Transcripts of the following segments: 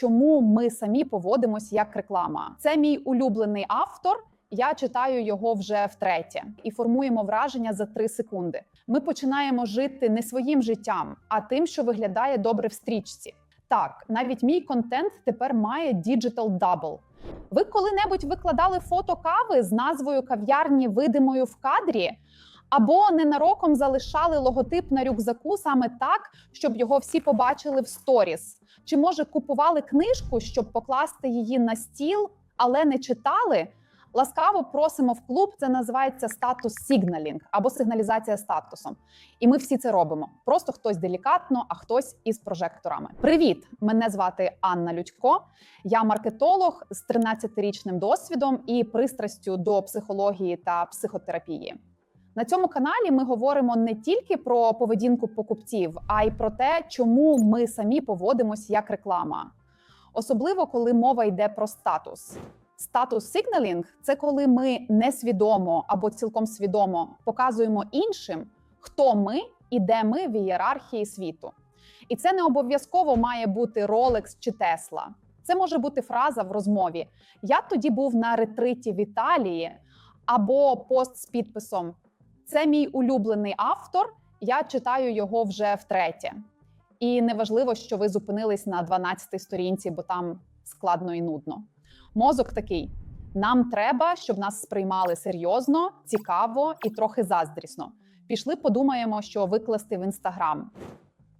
чому ми самі поводимось як реклама. Це мій улюблений автор. Я читаю його вже втретє і формуємо враження за 3 секунди. Ми починаємо жити не своїм життям, а тим, що виглядає добре в стрічці. Так, навіть мій контент тепер має Digital Double. Ви коли-небудь викладали фото кави з назвою кав'ярні видимою в кадрі? Або ненароком залишали логотип на рюкзаку саме так, щоб його всі побачили в сторіс? Чи може купували книжку, щоб покласти її на стіл, але не читали? Ласкаво просимо в клуб. Це називається статус сигналінг або сигналізація статусом. І ми всі це робимо. Просто хтось делікатно, а хтось із прожекторами. Привіт! Мене звати Анна Людько. Я маркетолог з 13-річним досвідом і пристрастю до психології та психотерапії. На цьому каналі ми говоримо не тільки про поведінку покупців, а й про те, чому ми самі поводимось як реклама. Особливо коли мова йде про статус. Статус сигналінг це коли ми несвідомо або цілком свідомо показуємо іншим, хто ми і де ми в ієрархії світу. І це не обов'язково має бути Rolex чи Tesla. Це може бути фраза в розмові. Я тоді був на ретриті в Італії, або пост з підписом Це мій улюблений автор. Я читаю його вже втретє. І неважливо, що ви зупинились на 12-й сторінці, бо там складно і нудно. Мозок такий: нам треба, щоб нас сприймали серйозно, цікаво і трохи заздрісно. Пішли, подумаємо, що викласти в інстаграм.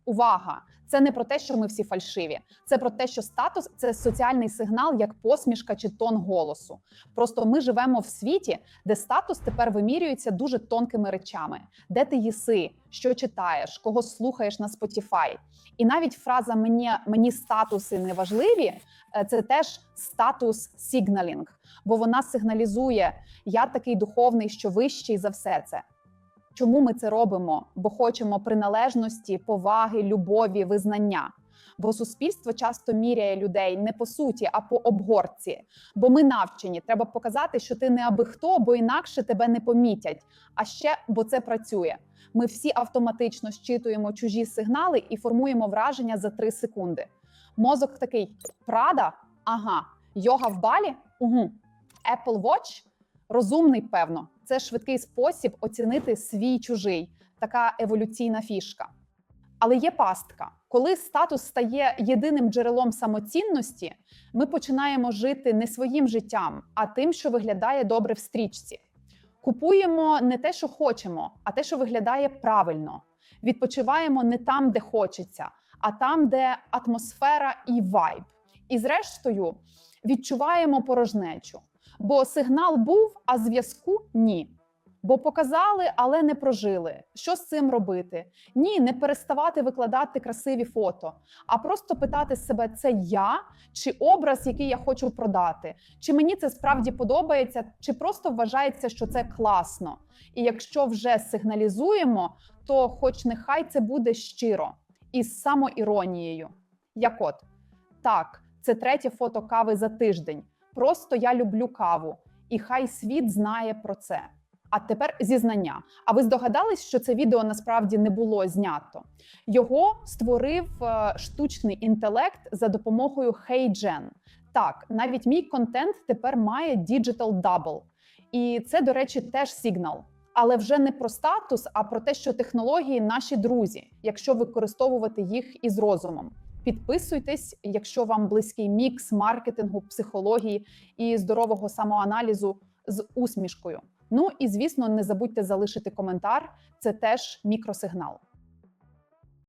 Увага! Це не про те, що ми всі фальшиві. Це про те, що статус це соціальний сигнал, як посмішка чи тон голосу. Просто ми живемо в світі, де статус тепер вимірюється дуже тонкими речами: де ти їси, що читаєш, кого слухаєш на Spotify. І навіть фраза мені, мені статуси не важливі. е, Це теж статус сигналінг, бо вона сигналізує: я такий духовний, що вищий за все це. Чому ми це робимо? Бо хочемо приналежності, поваги, любові, визнання. Бо суспільство часто міряє людей не по суті, а по обгорці. Бо ми навчені, треба показати, що ти не аби хто, бо інакше тебе не помітять. А ще бо це працює. Ми всі автоматично щитуємо чужі сигнали і формуємо враження за 3 секунди. Мозок такий: Прада? Ага, йога в балі? Угу. Apple Watch? Розумний, певно. Це швидкий спосіб оцінити свій чужий, така еволюційна фішка. Але є пастка. Коли статус стає єдиним джерелом самоцінності, ми починаємо жити не своїм життям, а тим, що виглядає добре в стрічці. Купуємо не те, що хочемо, а те, що виглядає правильно. Відпочиваємо не там, де хочеться, а там, де атмосфера і вайб. І зрештою відчуваємо порожнечу. Бо сигнал був, а зв'язку ні. Бо показали, але не прожили. Що з цим робити? Ні, не переставати викладати красиві фото, а просто питати себе: це я чи образ, який я хочу продати? Чи мені це справді подобається, чи просто вважається, що це класно? І якщо вже сигналізуємо, то хоч нехай це буде щиро і з самоіронією. Як от так, це третє фото кави за тиждень. Просто я люблю каву, і хай світ знає про це. А тепер зізнання. А ви здогадались, що це відео насправді не було знято? Його створив е, штучний інтелект за допомогою HeyGen. Так, навіть мій контент тепер має Digital Double. І це, до речі, теж сигнал. Але вже не про статус, а про те, що технології наші друзі, якщо використовувати їх із розумом. Підписуйтесь, якщо вам близький мікс маркетингу, психології і здорового самоаналізу з усмішкою. Ну і звісно, не забудьте залишити коментар. Це теж мікросигнал.